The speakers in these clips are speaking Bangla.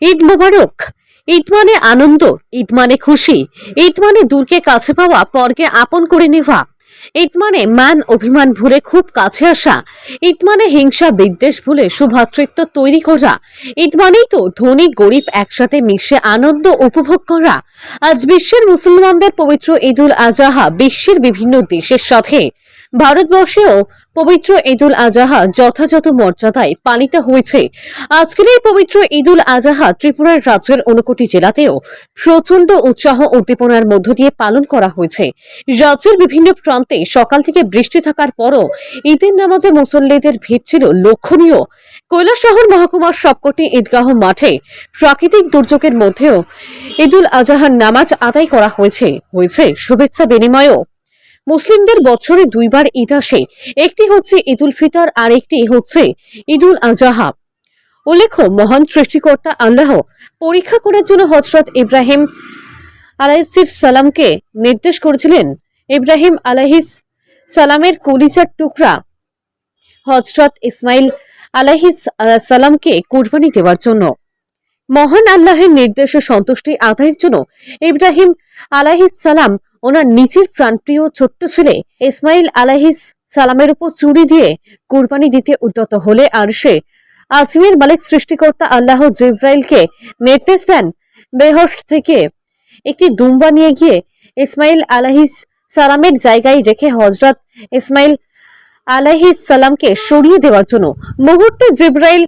ঈদ মোবারক। ঈদ মানে আনন্দ, ঈদ মানে খুশি, ঈদ মানে দূরকে কাছে পাওয়া, পরকে আপন করে নেওয়া। ঈদ মানে মান অভিমান ভুলে খুব কাছে আসা। ঈদ মানে হিংসা বিদ্বেষ ভুলে সুভাতৃত্ব তৈরি করা। ঈদ মানেই তো ধনী গরিব একসাথে মিশে আনন্দ উপভোগ করা। আজ বিশ্বের মুসলমানদের পবিত্র ঈদুল আজহা বিশ্বের বিভিন্ন দেশের সাথে। ভারতবর্ষেও পবিত্র ঈদুল আজহা যথাযথ মর্যাদায় পালিত হয়েছে। আজকের এই পবিত্র ঈদুল আজহা ত্রিপুরার রাজ্যের ঊনকোটি জেলাতেও প্রচণ্ড উৎসাহ উদ্দীপনার মধ্য দিয়ে পালন করা হয়েছে। রাজ্যের বিভিন্ন প্রান্তে সকাল থেকে বৃষ্টি থাকার পরও ঈদের নামাজে মুসল্লিদের ভিড় ছিল লক্ষণীয়। কৈলাসহর মহকুমার সবকটি ঈদগাহ মাঠে প্রাকৃতিক দুর্যোগের মধ্যেও ঈদুল আজহার নামাজ আদায় করা হয়েছে। হয়েছে শুভেচ্ছা বিনিময়ও। মুসলিমদের বছরে দুইবার ঈদ আসে। একটি হচ্ছে ঈদুল ফিতর আর একটি হচ্ছে ঈদুল আজহা। উল্লেখ্য মহান সৃষ্টিকর্তা আল্লাহ পরীক্ষা করার জন্য হজরত ইব্রাহিম আলাইহিস সালামকে নির্দেশ করেছিলেন। ইব্রাহিম আলাহিস সালামের কলিজার টুকরা হজরত ইসমাইল আলাইহিস আহ, সালামকে কুরবানি দেওয়ার জন্য। মহান আল্লাহের নির্দেশে সন্তুষ্টি আদায়ের জন্য ইব্রাহিম আলাহিস সালাম ওনার নিজের প্রাণপ্রিয় ছোট্ট ছেলে ইসমাইল আলাহিস সালামের উপর চুরি দিয়ে কুরবানি দিতে উদ্যত হলে আর সে আজমির মালিক সৃষ্টিকর্তা আল্লাহ জিব্রাইলকে নির্দেশ দেন বেহস্ট থেকে একটি দুম্বা নিয়ে গিয়ে ইসমাইল আলাহিস সালামের জায়গায় রেখে হজরত ইসমাইল আলাহিস সালামকে সরিয়ে দেওয়ার জন্য মুহূর্তে জিব্রাইল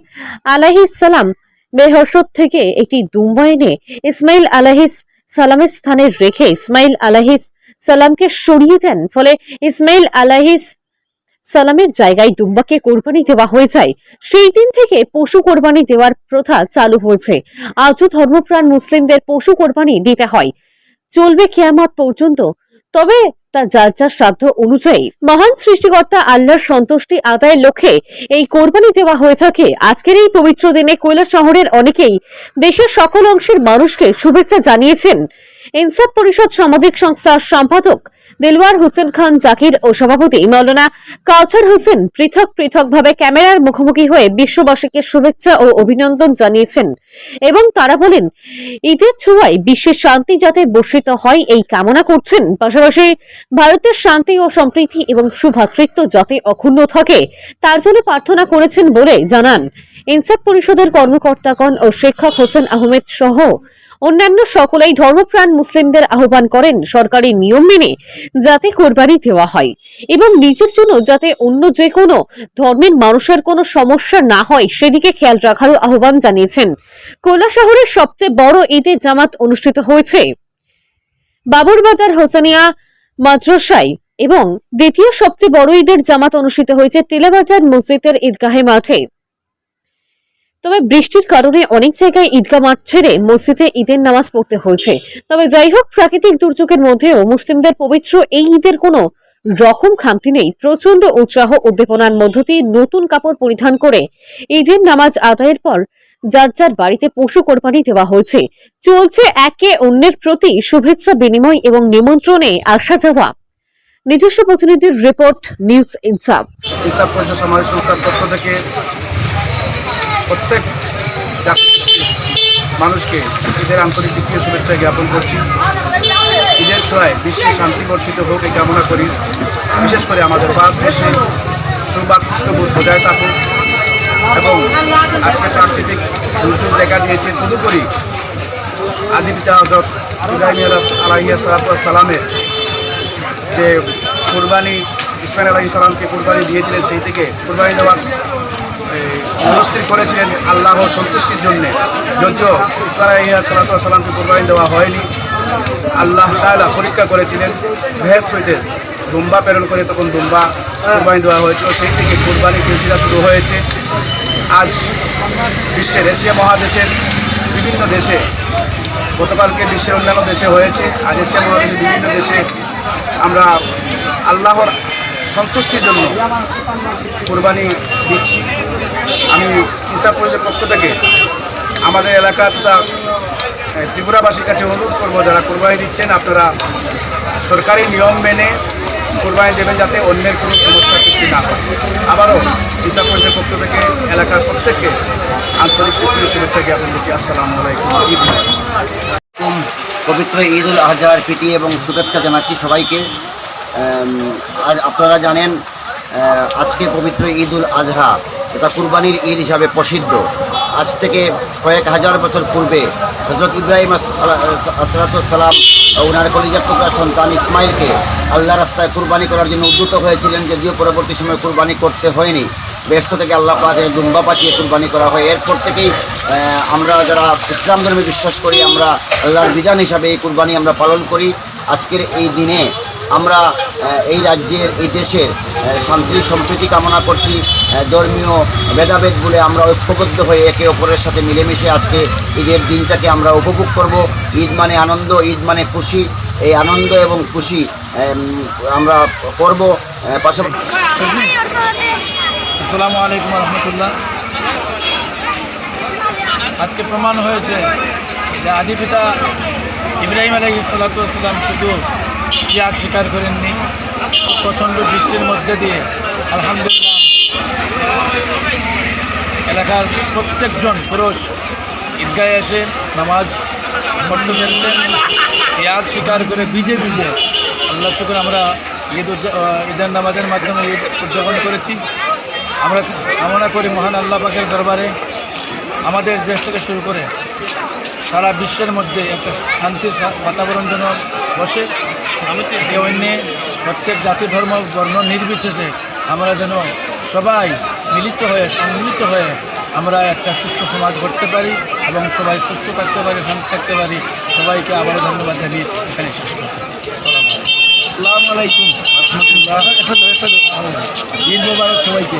আলাহিস সালাম বেহসত থেকে একটি দুম্বা এনে ইসমাইল আলাহিস সালামের স্থানে রেখে ইসমাইল আলাহিস সালামকে সরিয়ে দেন। ফলে ইসমাইল আলাহিস সালামের জায়গায় দুম্বাকে কোরবানি দেওয়া হয়ে যায়। সেই দিন থেকে পশু কোরবানি দেওয়ার প্রথা চালু হয়েছে। আজও ধর্মপ্রাণ মুসলিমদের পশু কোরবানি দিতে হয়। চলবে কেয়ামত পর্যন্ত। তবে তা যার যার শ্রাদ্ধ অনুযায়ী মহান সৃষ্টিকর্তা আল্লাহর সন্তুষ্টি আদায়ের লক্ষ্যে এই কোরবানি দেওয়া হয়ে থাকে। আজকের এই পবিত্র দিনে কৈলাস শহরের অনেকেই দেশের সকল অংশের মানুষকে শুভেচ্ছা জানিয়েছেন। ইনসাফ পরিষদ সামাজিক সংস্থার সম্পাদক দিলওয়ার হোসেন খান, জাকির ও সভাপতি মৌলানা কাউছার হোসেন পৃথক পৃথকভাবে ক্যামেরার মুখোমুখি হয়ে বিশ্ববাসীকে শুভেচ্ছা ও অভিনন্দন জানিয়েছেন এবং তারা বলেন, ঈদের ছোঁয়ায় বিশ্বের শান্তি যাতে বর্ষিত হয়, এই কামনা করছেন। পাশাপাশি ভারতের শান্তি ও সম্প্রীতি এবং সুভ্রাতৃত্ব যাতে অক্ষুণ্ণ থাকে, তার জন্য প্রার্থনা করেছেন বলে জানান। ইনসাফ পরিষদের কর্মকর্তাগণ ও শিক্ষক হোসেন আহমেদ সহ অন্যান্য সকলেই ধর্মপ্রাণ মুসলিমদের আহ্বান করেন সরকারি নিয়ম মেনে যাতে কোরবানি দেওয়া হয় এবং নিজের জন্য যাতে অন্য যে কোনো ধর্মের মানুষের কোনো সমস্যা না হয় সেদিকে খেয়াল রাখারও আহ্বান জানিয়েছেন। কোলা শহরের সবচেয়ে বড় ঈদের জামাত অনুষ্ঠিত হয়েছে। বাবুরবাজার, হোসানিয়া মাদ্রাসায় এবং দ্বিতীয় সবচেয়ে বড় ঈদের জামাত অনুষ্ঠিত হয়েছে টিলাবাজার মসজিদের ঈদগাহে মাঠে। তবে বৃষ্টির কারণে অনেক জায়গায় ঈদগাহ মাঠ ছেড়ে মসজিদে ঈদের নামাজ পড়তে হয়েছে। তবে যাই হোক, প্রাকৃতিক দুর্যোগের মধ্যেও মুসলিমদের পবিত্র এই ঈদের কোনো রকম খামতি নেই। প্রচণ্ড উৎসাহ উদ্দীপনার মধ্য দিয়ে নতুন কাপড় পরিধান করে ঈদের নামাজ আদায়ের পর যার যার বাড়িতে পশু কোরবানি দেওয়া হয়েছে। চলছে একে অন্যের প্রতি শুভেচ্ছা বিনিময় এবং নিমন্ত্রণে আসা যাওয়া। নিজস্ব প্রতিনিধির রিপোর্ট, নিউজ ইনসাফ। হিসাব পরিষদ সমাজ সংস্থার পক্ষ থেকে প্রত্যেক মানুষকে ঈদের আন্তরিক দ্বিতীয় শুভেচ্ছা জ্ঞাপন করছি। ঈদের ছোঁয়ায় বিশ্বে শান্তি বর্ষিত হোক এই কামনা করি। বিশেষ করে আমাদের ভারত দেশে সৌভাতৃত্ববোধ বজায় থাকুক এবং আজকে প্রাকৃতিক দুর্যোগ দেখা দিয়েছে। তদুপরি আদি পিতা হজরত ইব্রাহিম সালামের যে কোরবানি, ইসমাইল আলাহি সালামকে কোরবানি দিয়েছিলেন, সেই থেকে কোরবানি দেওয়ার মনস্থির করেছিলেন আল্লাহর সন্তুষ্টির জন্য। যদিও আলাহিয়া সালাতু সালামকে কোরবানি দেওয়া হয়নি, আল্লাহ তাআলা পরীক্ষা করেছিলেন ভেস্ট হইতে, দুম্বা প্রেরণ করে তখন দুম্বা কোরবানি দেওয়া হয়েছিল। সেই থেকে কোরবানি সিলসিলা শুরু হয়েছে। আজ বিশ্বের এশিয়া মহাদেশের বিভিন্ন দেশে, গতকালকে বিশ্বের অন্যান্য দেশে হয়েছে। আজ এশিয়া মহাদেশের বিভিন্ন দেশে আমরা আল্লাহর সন্তুষ্টির জন্য কোরবানি দিচ্ছি। আমি ইনসাফ পরিষদের পক্ষ থেকে আমাদের এলাকার ত্রিপুরাবাসীর কাছে অনুরোধ করব, যারা কোরবানি দিচ্ছেন, আপনারা সরকারি নিয়ম মেনে কোরবানি দেবেন যাতে অন্যের কোনো সমস্যা সৃষ্টি না হয়। আবারও চিন্তা পরিষদের পক্ষ থেকে এলাকার প্রত্যেককে আন্তরিক তৃতীয় শুভেচ্ছা জ্ঞাপন করছি আসসালামু আলাইকুম। পবিত্র ঈদ উল আজহার প্রীতি এবং শুভেচ্ছা জানাচ্ছি সবাইকে। আজ আপনারা জানেন আজকে পবিত্র ঈদ উল আজহা। এটা কুরবানির ঈদ হিসাবে প্রসিদ্ধ। আজ থেকে কয়েক হাজার বছর পূর্বে হজরত ইব্রাহিম আসরাতাম ওনার কলিজার টুকরা সন্তান ইসমাইলকে আল্লাহ রাস্তায় কুরবানি করার জন্য উদ্যত হয়েছিলেন, যদিও পরবর্তী সময় কুরবানি করতে হয়নি। ব্যস্ত থেকে আল্লাহ পাকে দুম্বা পাচিয়ে কুরবানি করা হয়। এরপর থেকেই আমরা যারা ইসলাম ধর্মে বিশ্বাস করি, আমরা আল্লাহর বিধান হিসাবে এই কুরবানি আমরা পালন করি। আজকের এই দিনে আমরা এই রাজ্যের, এই দেশের শান্তি, সম্প্রীতি কামনা করছি ধর্মীয় ভেদাভেদ বলে আমরা ঐক্যবদ্ধ হয়ে একে অপরের সাথে মিলেমিশে আজকে ঈদের দিনটাকে আমরা উপভোগ করব। ঈদ মানে আনন্দ, ঈদ মানে খুশি। এই আনন্দ এবং খুশি আমরা করব পাশাপাশি আসসালামু আলাইকুম রহমতুল্লাহ। আজকে প্রমাণ হয়েছে যে আদি পিতা ইব্রাহিম আলহি সাল্লাম শুধু ত্যাগ স্বীকার করেননি। প্রচণ্ড বৃষ্টির মধ্যে দিয়ে আলহামদুলিল্লাহ। এলাকার প্রত্যেকজন পুরুষ ঈদগাহে এসে নামাজ পড়তে পেরেছেন ত্যাগ স্বীকার করে ভিজে ভিজে আল্লাহ শুকুর আমরা ঈদ ঈদের নামাজের মাধ্যমে ঈদ উদযাপন করেছি। আমরা কামনা করি মহান আল্লাহ পাকের দরবারে আমাদের দেশ থেকে শুরু করে সারা বিশ্বের মধ্যে একটা শান্তির বাতাবরণ যেন বসে। এ প্রত্যেক জাতি ধর্ম বর্ণ নির্বিশেষে আমরা যেন সবাই মিলিত হয়ে সম্মিলিত হয়ে আমরা একটা সুস্থ সমাজ গড়তে পারি এবং সবাই সুস্থ থাকতে পারি শান্তি থাকতে পারি সবাইকে আবারও ধন্যবাদ জানিয়ে এখানে শেষ করতে আসসালামু আলাইকুম ঈদ মোবারক সবাইকে